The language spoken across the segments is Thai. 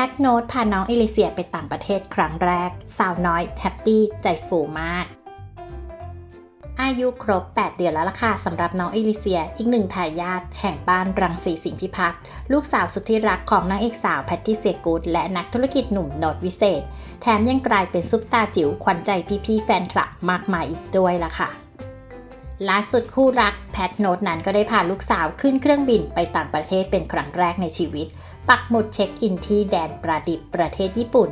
แพทโนตพาน้องเอลิเซียไปต่างประเทศครั้งแรก สาวน้อยแฮปปี้ใจฟูมาก อายุครบ 8 เดือนแล้วล่ะค่ะสำหรับน้องเอลิเซีย อีกหนึ่งทายาทแห่งบ้านรังสีสิงห์พิพัฒน์ลูกสาวสุดที่รักของนางเอกสาวแพตติเซียกูดและนักธุรกิจหนุ่มโนดวิเศษ แถมยังกลายเป็นซุปตาจิ๋วขวัญใจพี่ๆแฟนคลับมากมายอีกด้วยล่ะค่ะ ล่าสุดคู่รักแพทโนตนั้นก็ได้พาลูกสาวขึ้นเครื่องบินไปต่างประเทศเป็นครั้งแรกในชีวิต ปักหมุดเช็คอินที่แดนประดิบประเทศญี่ปุ่น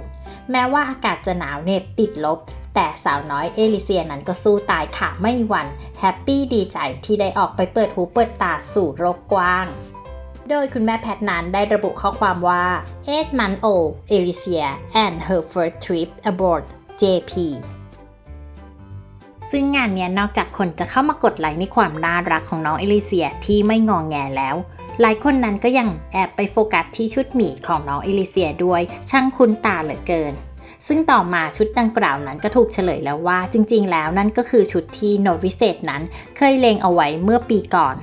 แม้ว่าอากาศจะหนาวเหน็บติดลบ แต่สาวน้อยเอลิเซียนั้นก็สู้ตายค่ะไม่หวั่นแฮปปี้ดีใจที่ได้ออกไปเปิดหูเปิดตาสู่โลกกว้าง โดยคุณแม่แพทนั้นได้ระบุข้อความว่า eight month old Alicia and her first trip aboard JP ซึ่งงานนี้นอกจากคนจะเข้ามากดไลค์ในความน่ารักของน้องเอลิเซียที่ไม่งองแงแล้ว หลายคนนั้นก็ยังแอบไปโฟกัสที่ชุดหมีของน้องเอลิเซียด้วยช่างคุ้นตาเหลือเกิน ซึ่งต่อมาชุดดังกล่าวนั้นก็ถูกเฉลยแล้วว่าจริงๆ แล้วนั่นก็คือชุดที่โนวิเศษนั้นเคยเลงเอาไว้เมื่อปีก่อน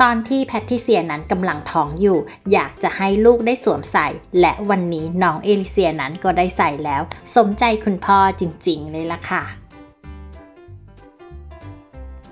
ตอนที่แพทิเซียนั้นกำลังท้องอยู่ อยากจะให้ลูกได้สวมใส่ และวันนี้น้องเอลิเซียนั้นก็ได้ใส่แล้ว สมใจคุณพ่อจริงๆ เลยล่ะค่ะ